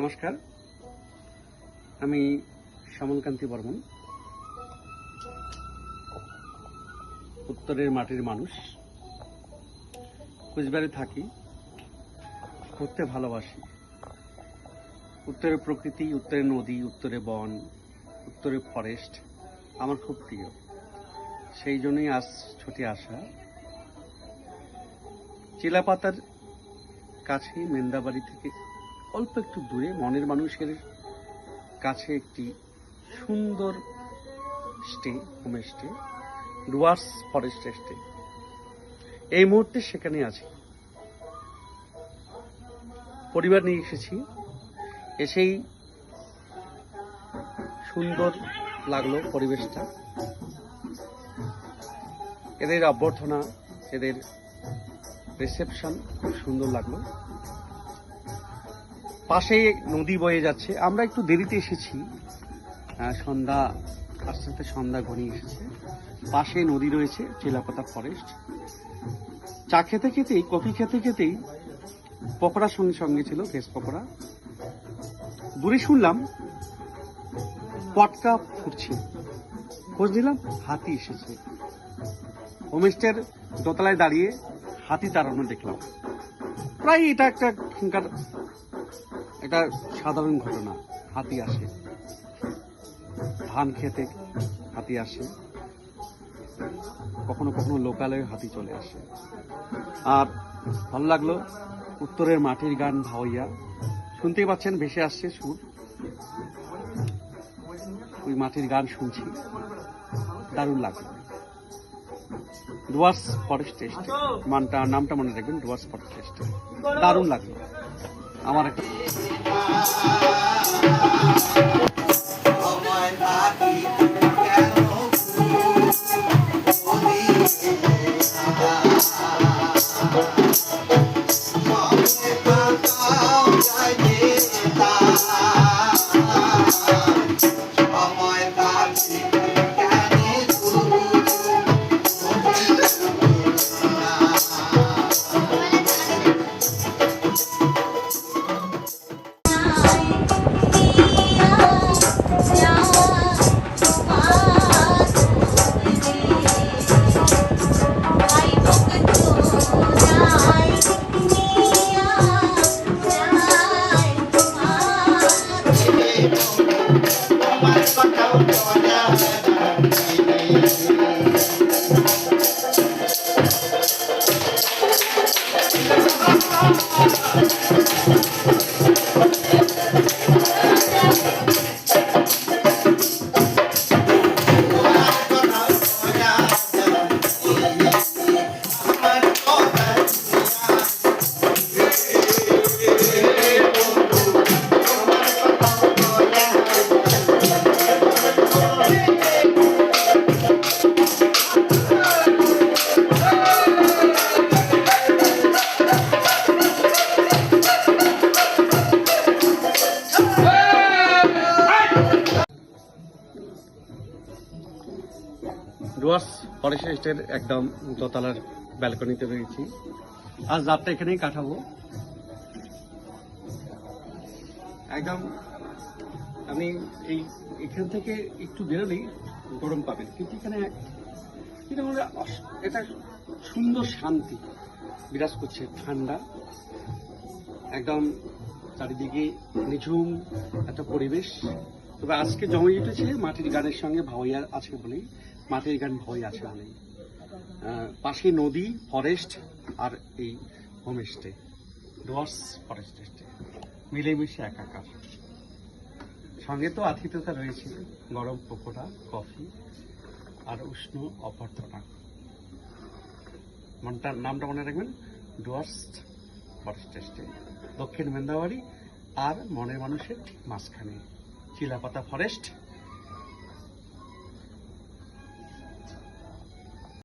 নমস্কার। আমি শ্যামলকান্তি বর্মন। উত্তরের মাটির মানুষ। কুচবিহারে থাকি, ঘুরতে ভালোবাসি। উত্তরের প্রকৃতি, উত্তরের নদী, উত্তরে বন, উত্তরে ফরেস্ট আমার খুব প্রিয়। সেই জন্যই আজ ছুটে আসা। চিলাপাতার কাছে মেন্দাবাড়ি থেকে অল্প একটু দূরে মনের মানুষের কাছে একটি সুন্দর stay home stay, Dooars forest stay. এই মুহূর্তে সেখানে আছি। পরিবার নিয়ে এসেছি। এসেই সুন্দর লাগল পরিবেশটা। এদের অভ্যর্থনা, এদের রিসেপশন খুব সুন্দর লাগল। পাশে নদী বয়ে যাচ্ছে। আমরা একটু দেরিতে এসেছি। সন্ধ্যা আস্তে আস্তে সন্ধ্যা ঘনিয়ে এসেছে। পাশে নদী রয়েছে, চিলাপাতা ফরেস্ট চা খেতে খেতেই, কফি খেতে খেতেই পকোড়ার সঙ্গে সঙ্গে ছিল ভেজ পকোড়া। দূরে শুনলাম, পটকা ফুটছে। খোঁজ নিলাম, হাতি এসেছে। হোমস্টের দোতলায় দাঁড়িয়ে হাতি তাড়ানো দেখলাম। প্রায় এটা একটা একটা সাধারণ ঘটনা, হাতি আসে। ধান খেতে হাতি আসে। কখনো কখনো লোকালে হাতি চলে আসে। আর ভালো লাগল উত্তরের মাটির গান ভাওয়াইয়া। শুনতেই পাচ্ছেন, ভেসে আসছে সুর। ওই মাটির গান শুনছি। দারুণ লাগল। ডুয়ার্স ফরেস্ট টেস্ট মানটা, নামটা মনে রাখবেন, ডুয়ার্স ফরেস্ট টেস্ট দারুণ লাগল। আমার একটা ডুয়ার্স ফরেস্ট টেস্টের একদম দোতলার ব্যালকনিতে রয়েছি। আজ রাতটা এখানেই কাটাবো। একদম আমি এই এখান থেকে একটু বেরোলেই গরম পাবেন। কিন্তু এখানে এটা এটা সুন্দর শান্তি বিরাজ করছে, ঠান্ডা। একদম চারিদিকে নিঝুম একটা পরিবেশ। তবে আজকে জমে উঠেছে মাটির গানের সঙ্গে ভাওয়াইয়া আছে বলেই মাটির গান ভয় আছে আহ, পাশে নদী ফরেস্ট আর এই হোমস্টে ডোয়ার্স ফরেস্ট স্টে। মিলেমিশে একাকার। সঙ্গে তো আতিথ্যতা রয়েছে গরম পকোড়া কফি আর উষ্ণ অভ্যর্থনা। মনটার নামটা মনে রাখবেন ডুয়ার্স ফরেস্ট স্টে। দক্ষিণ মেন্দাবাড়ি আর মনের মানুষের ঠিক মাঝখানে। চিলাপাতা ফরেস্ট